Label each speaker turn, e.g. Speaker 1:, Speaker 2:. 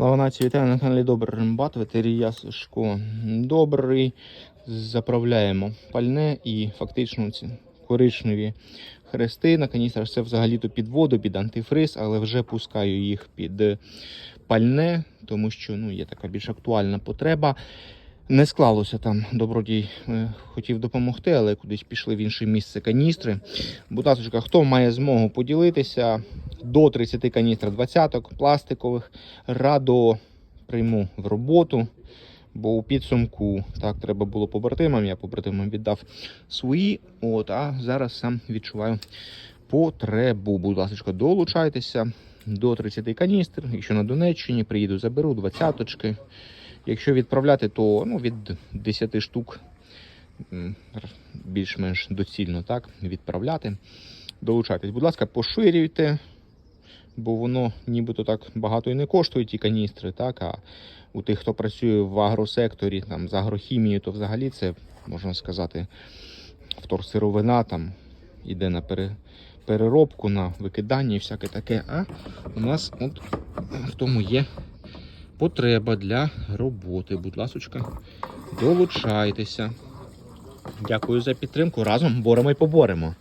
Speaker 1: Слава нації, вітаю на каналі Добрий Рембат, ветерія Сашко. Добрий. Заправляємо пальне і фактично ці коричневі хрести. На каністрах це взагалі-то під воду, під антифриз, але вже пускаю їх під пальне, тому що ну, є така більш актуальна потреба. Не склалося там. Добродій е, хотів допомогти, але кудись пішли в інше місце каністри. Будь ласка, хто має змогу поділитися до 30 каністр 20 пластикових, радо прийму в роботу. Бо у підсумку так треба було побратимам. Я побратимам віддав свої. От, а зараз сам відчуваю потребу. Будь ласка, долучайтеся до 30 каністр. Якщо на Донеччині приїду, заберу двадцяточки. Якщо відправляти, то ну, від 10 штук більш-менш доцільно так відправляти. Долучайтесь, будь ласка, поширюйте, бо воно нібито так багато і не коштує ті каністри, так, а у тих, хто працює в агросекторі, там, з агрохімією, то взагалі це, можна сказати, вторсировина там іде на пере, переробку, на викидання і всяке таке. А у нас от в тому є потреба для роботи. Будь ласочка, долучайтеся. Дякую за підтримку. Разом боремо і поборемо.